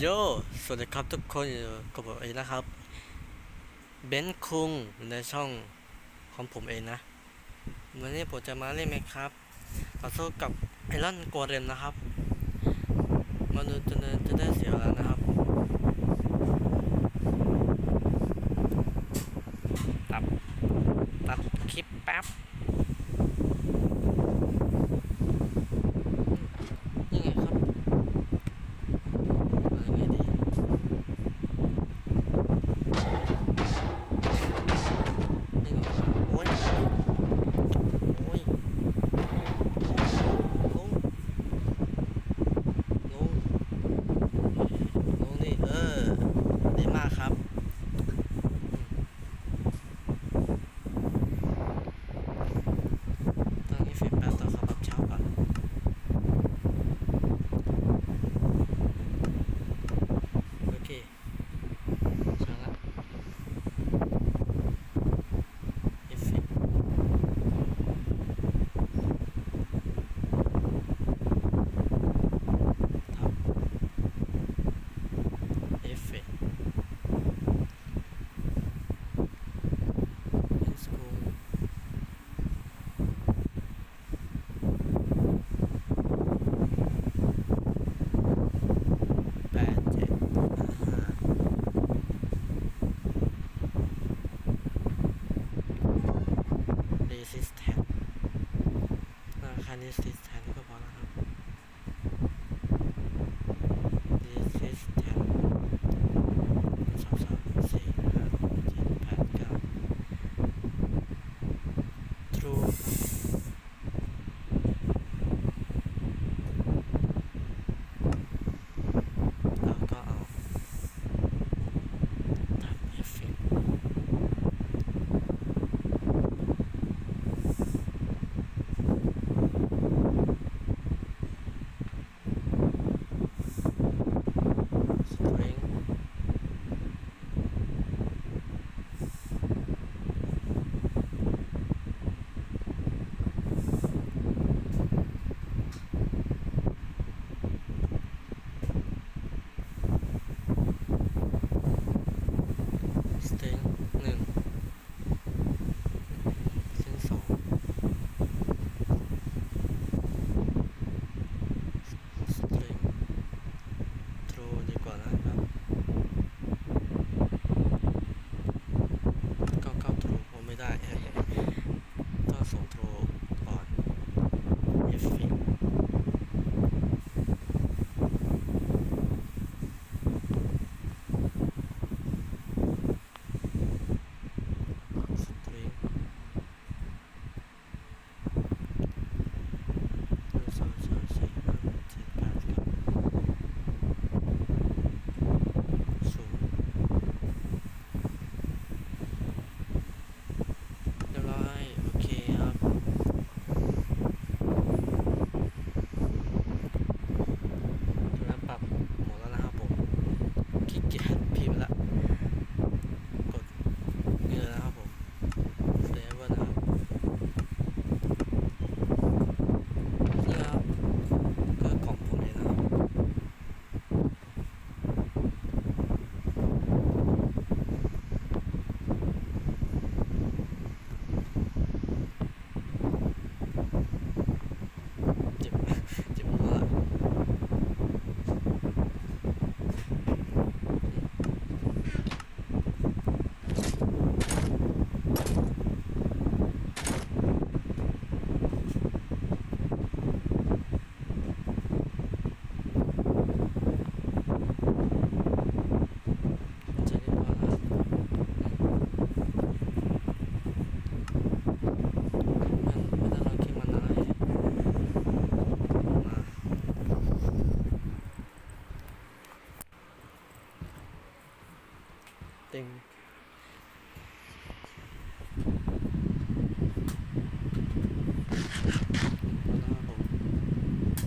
โย สวัสดีครับทุกคนอยู่กับผมเองนะครับ เบนคุงในช่องของผมเองนะ วันนี้ผมจะมาเล่นไหมครับ ต่อสู้กับไอรอนกัวเรมนะครับ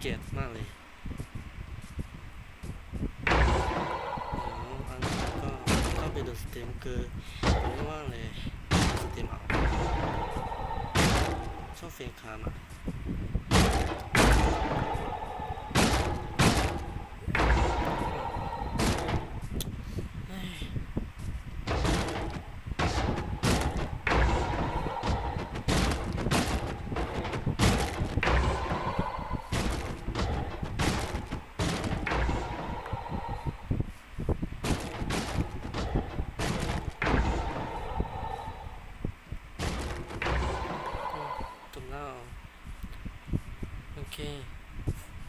เกลียดมากเลยอันนี้ก็เข้าไปดูสตรีมคือผมไม่ว่างเลยสต็มเอาชอบเฟรมคามอะ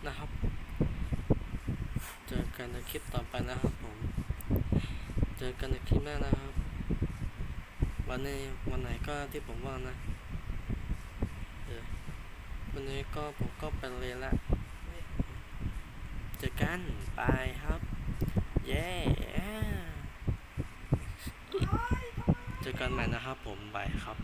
นะครับ เจอกันในคลิปต่อไปนะครับผม เจอกันในคลิปหน้านะครับ วันนี้วันไหนก็ที่ผมว่างนะเออวันนี้ก็ผมก็ไปเรียนละ เจอกันบายครับ เย้ เจอกันใหม่นะครับผมบายครับ